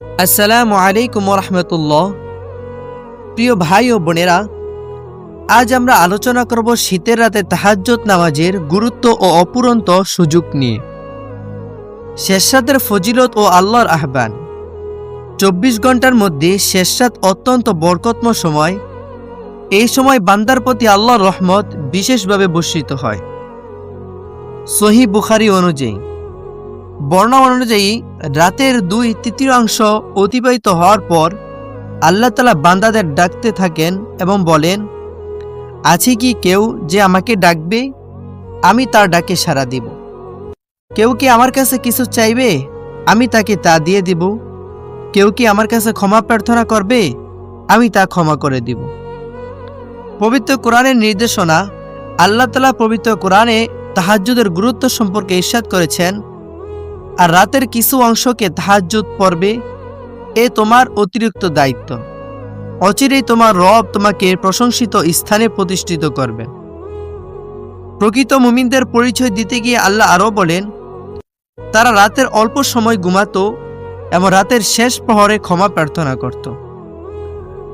আসসালামু আলাইকুম রহমতুল্লাহ প্রিয় ভাই ও বোনেরা, আজ আমরা আলোচনা করব শীতের রাতে তাহাজ্জত নামাজের গুরুত্ব ও অপুরন্ত সুযোগ নিয়ে। শেষরাতের ফজিলত ও আল্লাহর আহ্বান। চব্বিশ ঘণ্টার মধ্যে শেষরাত অত্যন্ত বরকতম সময়। এই সময় বান্দার প্রতি আল্লাহর রহমত বিশেষভাবে বর্ষিত হয়। সহি বুখারি অনুযায়ী। বর্ণনা অনুযায়ী, রাতের দুই তৃতীয়াংশ অতিবাহিত হওয়ার পর আল্লাহ তালা বান্দাদের ডাকতে থাকেন এবং বলেন, আছে কি কেউ যে আমাকে ডাকবে? আমি তার ডাকে সাড়া দিব। কেউ কি আমার কাছে কিছু চাইবে? আমি তাকে তা দিয়ে দিব। কেউ কি আমার কাছে ক্ষমা প্রার্থনা করবে? আমি তা ক্ষমা করে দিব। পবিত্র কোরআনের নির্দেশনা আল্লাহ তালা পবিত্র কোরআনে তাহাজ্জুদের গুরুত্ব সম্পর্কে ইস্বাদ করেছেন আর রাতের কিছু অংশকে তাহাজ্জুদ পর্বে এ তোমার অতিরিক্ত দায়িত্ব। অচিরেই তোমার রব তোমাকে প্রশংসিত স্থানে প্রতিষ্ঠিত করবে। প্রকৃত মুমিনদের পরিচয় দিতে গিয়ে আল্লাহ আরও বলেন, তারা রাতের অল্প সময় ঘুমাতো এবং রাতের শেষ প্রহরে ক্ষমা প্রার্থনা করত।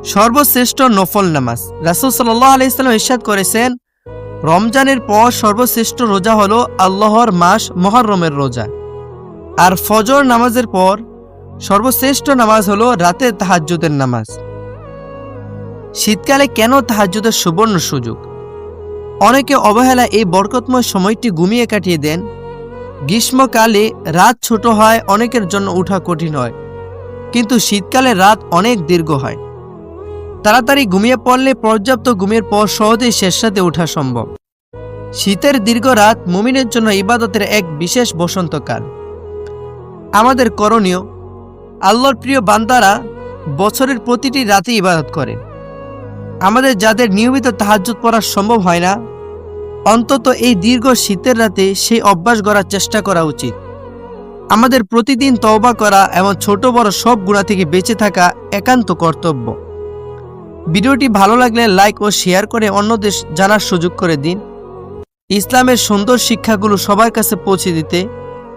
সর্বশ্রেষ্ঠ নফল নামাজ। রাসুল সাল্লাহ আলাইসাল্লাম ইস্বাদ করেছেন, রমজানের পর সর্বশ্রেষ্ঠ রোজা হল আল্লাহর মাস মহরমের রোজা। আর ফজর নামাজের পর সর্বশ্রেষ্ঠ নামাজ হলো রাতের তাহাজ্জুদের নামাজ। শীতকালে কেন তাহাজ্জুদের সুবর্ণ সুযোগ? অনেকে অবহেলা এই বরকতময় সময়টি ঘুমিয়ে কাটিয়ে দেন। গ্রীষ্মকালে রাত ছোট হয়, অনেকের জন্য উঠা কঠিন হয়। কিন্তু শীতকালে রাত অনেক দীর্ঘ হয়। তাড়াতাড়ি ঘুমিয়ে পড়লে পর্যাপ্ত ঘুমের পর সহজেই শেষ রাতে ওঠা সম্ভব। শীতের দীর্ঘ রাত মুমিনের জন্য ইবাদতের এক বিশেষ বসন্তকাল। আমাদের করণীয়, আল্লাহর প্রিয় বান্দারা বছরের প্রতিটি রাতে ইবাদত করেন। আমাদের যাদের নিয়মিত তাহাজ্জুদ পড়া সম্ভব হয় না, অন্তত এই দীর্ঘ শীতের রাতে সেই অভ্যাস গড়ার চেষ্টা করা উচিত। আমাদের প্রতিদিন তওবা করা এবং ছোট বড় সব গুণা থেকে বেঁচে থাকা একান্ত কর্তব্য। ভিডিওটি ভালো লাগলে লাইক ও শেয়ার করে অন্যদের জানার সুযোগ করে দিন। ইসলামের সুন্দর শিক্ষাগুলো সবার কাছে পৌঁছে দিতে